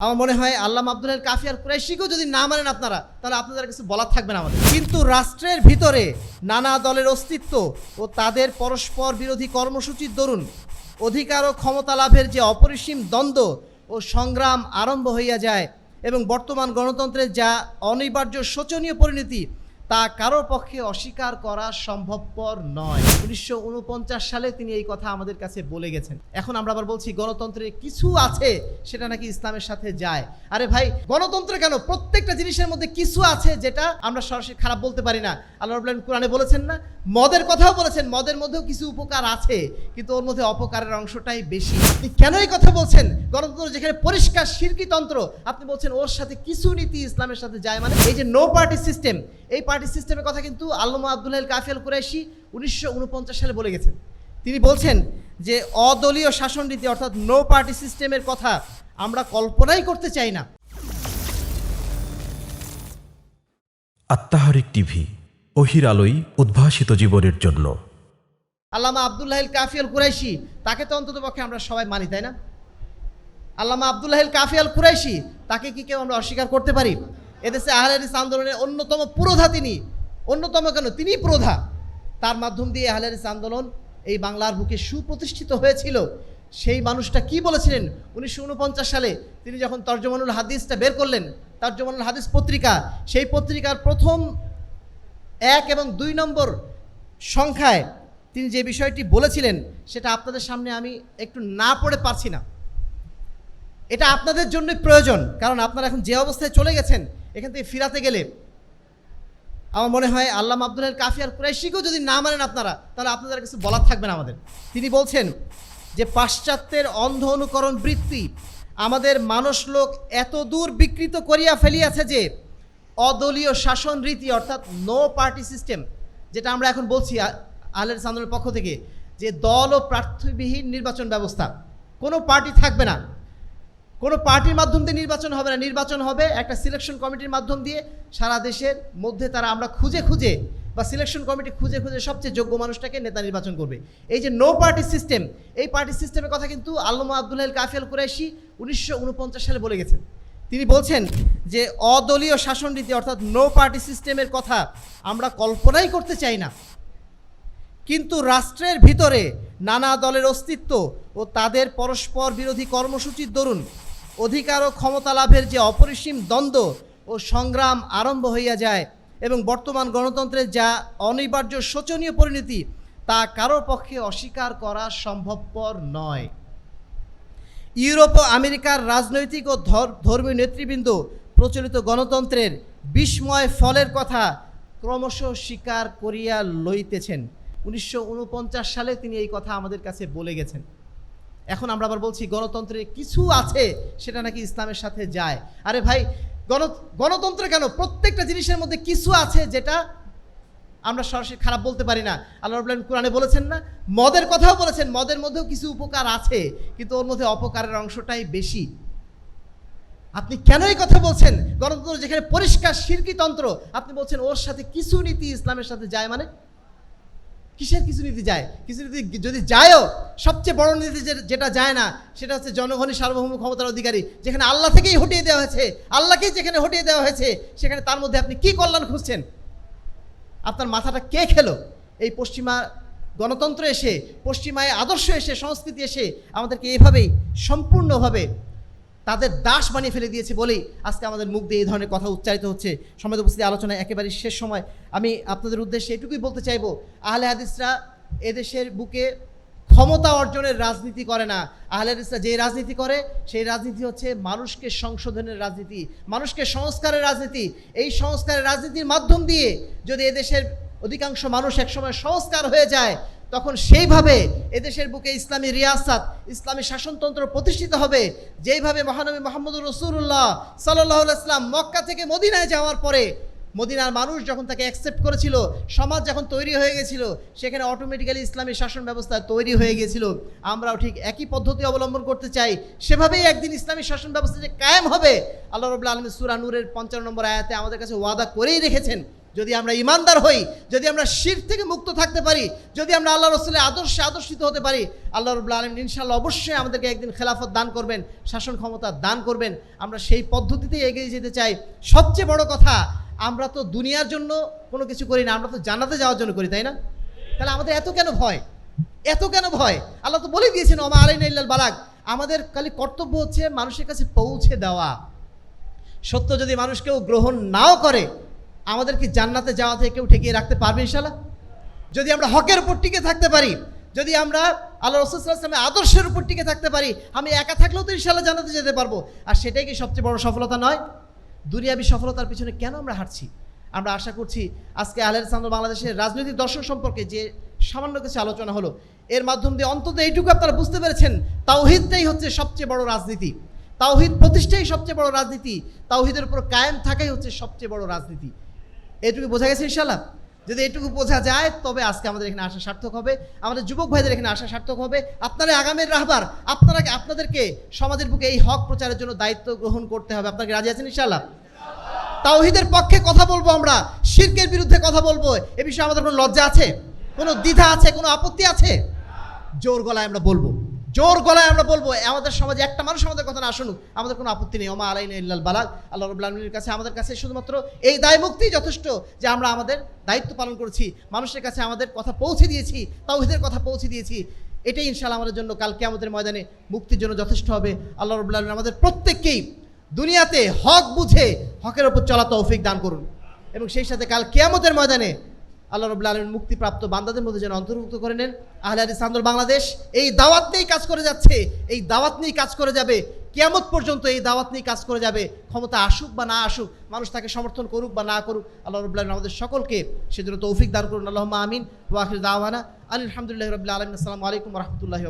আমার মনে হয় আল্লাহ আব্দুল কাফিয়ার কুরাইশিকেও যদি না মানেন আপনারা, তাহলে আপনাদের কিছু বলার থাকবে না আমাদের। কিন্তু রাষ্ট্রের ভিতরে নানা দলের অস্তিত্ব ও তাদের পরস্পর বিরোধী কর্মসূচির দরুন অধিকার ও ক্ষমতা লাভের যে অপরিসীম দ্বন্দ্ব ও সংগ্রাম আরম্ভ হইয়া যায় এবং বর্তমান গণতন্ত্রের যা অনিবার্য শোচনীয় পরিণতি তা কারোর পক্ষে অস্বীকার করা সম্ভবপর নয়। উনিশশো সালে তিনি এই কথা আমাদের কাছে বলে গেছেন। এখন আমরা আবার বলছি, গণতন্ত্রে কিছু আছে সেটা নাকি ইসলামের সাথে যায়। আরে ভাই, গণতন্ত্র কেন? প্রত্যেকটা জিনিসের মধ্যে কিছু আছে যেটা আমরা সরাসরি খারাপ বলতে পারি না। আল্লাহ রবুল্লাহ কোরআনে বলেছেন না? মদের কথাও বলেছেন, মদের মধ্যেও কিছু উপকার আছে, কিন্তু ওর মধ্যে অপকারের অংশটাই বেশি। আপনি কেন এই কথা বলছেন? গণতন্ত্র যেখানে পরিষ্কার শিরকিতন্ত্র, আপনি বলছেন ওর সাথে কিছু নীতি ইসলামের সাথে যায় মানে এই যে নো পার্টি সিস্টেম এই পার্টি সিস্টেমের কথা কিন্তু আল্লামা আব্দুল্লাহ কাফিয়াল কুরাইশি উনিশশো সালে বলে গেছেন। তিনি বলছেন যে অদলীয় শাসন রীতি অর্থাৎ নো পার্টি সিস্টেমের কথা আমরা কল্পনাই করতে চাই না। আত্মাহারিক টিভি অহির আলোই উদ্ভাসিত জীবনের জন্য। আল্লামা আবদুল্লাহ কাফিয়াল কুরাইশি তাকে তো অন্তত পক্ষে আমরা সবাই মানি তাই না? আল্লামা আবদুল্লাহ কাফিয়াল কুরাইশি তাকে কি কেউ আমরা অস্বীকার করতে পারি? এদেশে আহলাদিস আন্দোলনের অন্যতম পুরোধা তিনি। অন্যতম কেন? তিনি প্রধা। তার মাধ্যম দিয়ে আহলাদিস আন্দোলন এই বাংলার বুকে সুপ্রতিষ্ঠিত হয়েছিল। সেই মানুষটা কি বলেছিলেন? উনিশশো ঊনপঞ্চাশ সালে তিনি যখন তর্জমানুল হাদিসটা বের করলেন, তর্জমানুল হাদিস পত্রিকা, সেই পত্রিকার প্রথম এক এবং দুই নম্বর সংখ্যায় তিনি যে বিষয়টি বলেছিলেন, সেটা আপনাদের সামনে আমি একটু না পড়ে পারছি না। এটা আপনাদের জন্যই প্রয়োজন, কারণ আপনারা এখন যে অবস্থায় চলে গেছেন এখান থেকে ফিরাতে গেলে আমার মনে হয় আল্লাহ আব্দুল কাফিয়ার কুরাইশিকেও যদি না মানেন আপনারা, তাহলে আপনাদের কিছু বলার থাকবে না আমাদের। তিনি বলছেন যে, পাশ্চাত্যের অন্ধ অনুকরণ বৃত্তি আমাদের মানুষ লোক এত দূর বিকৃত করিয়া ফেলিয়াছে যে, অদলীয় শাসন রীতি অর্থাৎ নো পার্টি সিস্টেম যেটা আমরা এখন বলছি আহলের আন্দোলনের পক্ষ থেকে, যে দল ও প্রার্থীবিহীন নির্বাচন ব্যবস্থা, কোনো পার্টি থাকবে না। কোনো পার্টির মাধ্যম দিয়ে নির্বাচন হবে না। নির্বাচন হবে একটা সিলেকশন কমিটির মাধ্যম দিয়ে সারা দেশের মধ্যে তারা আমরা খুঁজে খুঁজে বা সিলেকশন কমিটি খুঁজে খুঁজে সবচেয়ে যোগ্য মানুষটাকে নেতা নির্বাচন করবে। এই যে নো পার্টি সিস্টেম এই পার্টি সিস্টেমের কথা কিন্তু আল্লামা আবদুল্লাহ কাফিয়াল কুরাইশি উনিশশো উনপঞ্চাশ সালে বলে গেছেন তিনি বলছেন যে অদলীয় শাসন রীতি অর্থাৎ নো পার্টি সিস্টেমের কথা আমরা কল্পনাই করতে চাই না। কিন্তু রাষ্ট্রের ভিতরে নানা দলের অস্তিত্ব ও তাদের পরস্পর বিরোধী কর্মসূচির দরুন অধিকার ও ক্ষমতা লাভের যে অপরিসীম দ্বন্দ্ব ও সংগ্রাম আরম্ভ হইয়া যায় এবং বর্তমান গণতন্ত্রের যা অনিবার্য শোচনীয় পরিণতি, তা কারোর পক্ষে অস্বীকার করা সম্ভবপর নয়। ইউরোপ ও আমেরিকার রাজনৈতিক ও ধর্মীয় নেতৃবৃন্দ প্রচলিত গণতন্ত্রের বিস্ময় ফলের কথা ক্রমশ স্বীকার করিয়া লইতেছেন। উনিশশো ঊনপঞ্চাশ সালে তিনি এই কথা আমাদের কাছে বলে গেছেন। এখন আমরা আবার বলছি, গণতন্ত্রে কিছু আছে, সেটা নাকি ইসলামের সাথে যায়। আরে ভাই, গণ, গণতন্ত্র কেন প্রত্যেকটা জিনিসের মধ্যে কিছু আছে যেটা আমরা সরাসরি খারাপ বলতে পারি না? আল্লাহ রবুল্লাহ কোরআনে বলেছেন না? মদের কথাও বলেছেন, মদের মধ্যেও কিছু উপকার আছে, কিন্তু ওর মধ্যে অপকারের অংশটাই বেশি। আপনি কেন এই কথা বলছেন? গণতন্ত্র যেখানে পরিষ্কার শিরকিতন্ত্র আপনি বলছেন ওর সাথে কিছু নীতি ইসলামের সাথে যায় মানে? কিসের কিছু নীতি যায়? কিছু নীতি যদি যায়ও, সবচেয়ে বড় নীতি যেটা যায় না, সেটা হচ্ছে জনগণের সার্বভৌম ক্ষমতার অধিকারী, যেখানে আল্লাহ থেকেই হটিয়ে দেওয়া হয়েছে, আল্লাহকেই যেখানে হটিয়ে দেওয়া হয়েছে, সেখানে তার মধ্যে আপনি কি কল্যাণ খুঁজছেন? আপনার মাথাটা কে খেলো? এই পশ্চিমা গণতন্ত্র এসে, পশ্চিমায় আদর্শ এসে, সংস্কৃতি এসে আমাদেরকে এভাবেই সম্পূর্ণভাবে তাদের দাস বানিয়ে ফেলে দিয়েছে বলেই আজকে আমাদের মুখ দিয়ে এই ধরনের কথা উচ্চারিত হচ্ছে। সমাজ উপস্থিতি আলোচনায় একেবারে শেষ সময়। আমি আপনাদের উদ্দেশ্যে এটুকুই বলতে চাইব, আহলে হাদিসরা এদেশের বুকে ক্ষমতা অর্জনের রাজনীতি করে না। আহলে হাদিসরা যে রাজনীতি করে, সেই রাজনীতি হচ্ছে মানুষকে সংশোধনের রাজনীতি, মানুষকে সংস্কারের রাজনীতি। এই সংস্কারের রাজনীতির মাধ্যম দিয়ে যদি এদেশের অধিকাংশ মানুষ একসময় সংস্কার হয়ে যায় তখন সেইভাবে এদেশের বুকে ইসলামী রিয়াসাত, ইসলামী শাসনতন্ত্র প্রতিষ্ঠিত হবে। যেইভাবে মহানবী মোহাম্মদুর রসুল্লাহ সাল্লাহ ইসলাম মক্কা থেকে মদিনায় যাওয়ার পরে মদিনার মানুষ যখন তাকে অ্যাকসেপ্ট করেছিল, সমাজ যখন তৈরি হয়ে গেছিল, সেখানে অটোমেটিক্যালি ইসলামী শাসন ব্যবস্থা তৈরি হয়ে গিয়েছিল আমরাও ঠিক একই পদ্ধতি অবলম্বন করতে চাই। সেভাবেই একদিন ইসলামী শাসন ব্যবস্থা যে কায়েম হবে, আল্লাহ রবুল্লা আলমী সুরা নূরের পঞ্চান্ন নম্বর আয়াতে আমাদের কাছে ওয়াদা করেই রেখেছেন। যদি আমরা ইমানদার হই, যদি আমরা শির থেকে মুক্ত থাকতে পারি, যদি আমরা আল্লাহ রসুলের আদর্শে আদর্শিত হতে পারি, আল্লাহ রবুল্লা আলম ইনশাল্লাহ অবশ্যই আমাদেরকে একদিন খেলাফত দান করবেন, শাসন ক্ষমতা দান করবেন। আমরা সেই পদ্ধতিতেই এগিয়ে যেতে চাই। সবচেয়ে বড় কথা, আমরা তো দুনিয়ার জন্য কোনো কিছু করি না, আমরা তো জানাতে যাওয়ার জন্য করি, তাই না? তাহলে আমাদের এত কেন ভয়? এত কেন ভয়? আল্লাহ তো বলে দিয়েছেন ওমা আলাইনা ইল্লাল বালাক আমাদের খালি কর্তব্য হচ্ছে মানুষের কাছে পৌঁছে দেওয়া। সত্য যদি মানুষ কেউ গ্রহণ নাও করে আমাদের কি জান্নাতে যাওয়া থেকে কেউ ঠেকিয়ে রাখতে পারবে ইনশাল্লাহ যদি আমরা হকের উপর টিকে থাকতে পারি, যদি আমরা আল্লাহ রসুলামের আদর্শের উপর টিকে থাকতে পারি, আমি একা থাকলেও তো ইনশাল্লাহ জান্নাতে যেতে পারব। আর সেটাই কি সবচেয়ে বড় সফলতা নয়? দুনিয়াবি সফলতার পিছনে কেন আমরা হাঁটছি? আমরা আশা করছি আজকে আলের সান্দ্র বাংলাদেশের রাজনৈতিক দর্শন সম্পর্কে যে সামান্য কিছু আলোচনা হলো, এর মাধ্যম দিয়ে অন্তত এইটুকু আপনারা বুঝতে পেরেছেন, তাওহিদটাই হচ্ছে সবচেয়ে বড় রাজনীতি। তাওহিদ প্রতিষ্ঠাই সবচেয়ে বড় রাজনীতি, তাওহিদের উপর কায়েম থাকাই হচ্ছে সবচেয়ে বড় রাজনীতি। এটুকু বোঝা গেছে ইনশাল্লাহ যদি এটুকু বোঝা যায়, তবে আজকে আমাদের এখানে আসা সার্থক হবে। আমাদের যুবক ভাইদের এখানে আসা সার্থক হবে। আপনারা আগামীর রাহবার, আপনারা আপনাদেরকে সমাজের বুকে এই হক প্রচারের জন্য দায়িত্ব গ্রহণ করতে হবে। আপনাকে রাজি আছেন ইনশাল্লাহ তাওহিদের পক্ষে কথা বলব আমরা। শিরকের বিরুদ্ধে কথা বলব। এ বিষয়ে আমাদের কোনো লজ্জা আছে? কোনো দ্বিধা আছে? কোনো আপত্তি আছে? জোর গলায় আমরা বলব। জোর গলায় আমরা বলব আমাদের সমাজে একটা মানুষ আমাদের কথা না শুনুক, আমাদের কোনো আপত্তি নেই। ওমা আলাইন ইল্লাল বালাগ। আল্লাহ রবুল্লা আলমীর কাছে, আমাদের কাছে শুধুমাত্র এই দায় মুক্তি যথেষ্ট যে আমরা আমাদের দায়িত্ব পালন করেছি, মানুষের কাছে আমাদের কথা পৌঁছে দিয়েছি, তাওহিদের কথা পৌঁছে দিয়েছি। এটাই ইনশাল্লাহ আমাদের জন্য কালকে আমাদের ময়দানে মুক্তির জন্য যথেষ্ট হবে। আল্লাহ রবুল্লা আলমিন আমাদের প্রত্যেককেই দুনিয়াতে হক বুঝে হকের ওপর চলা তৌফিক দান করুন। এবং সেই সাথে কাল কেয়ামতের ময়দানে আল্লাহ রবুল্লা আলমিন মুক্তিপ্রাপ্ত বান্দাদের মধ্যে যেন অন্তর্ভুক্ত করে নেন। আহলে আলী সান্দর বাংলাদেশ এই দাওয়াত নিয়েই কাজ করে যাচ্ছে। এই দাওয়াত নিয়েই কাজ করে যাবে। কেয়ামত পর্যন্ত এই দাওয়াত নিয়ে কাজ করে যাবে। ক্ষমতা আসুক বা না আসুক, মানুষ তাকে সমর্থন করুক বা না করুক, আল্লাহ আলমিন আমাদের সকলকে সেজন্য তৌফিক দান করুন। আল্লাহ আমিন। ওয়াকিল দাওয়ানা। আলহামদুলিল্লাহ রবিল্লা আলমিন। আসসালামু আলাইকুম রহমতুল্লাহ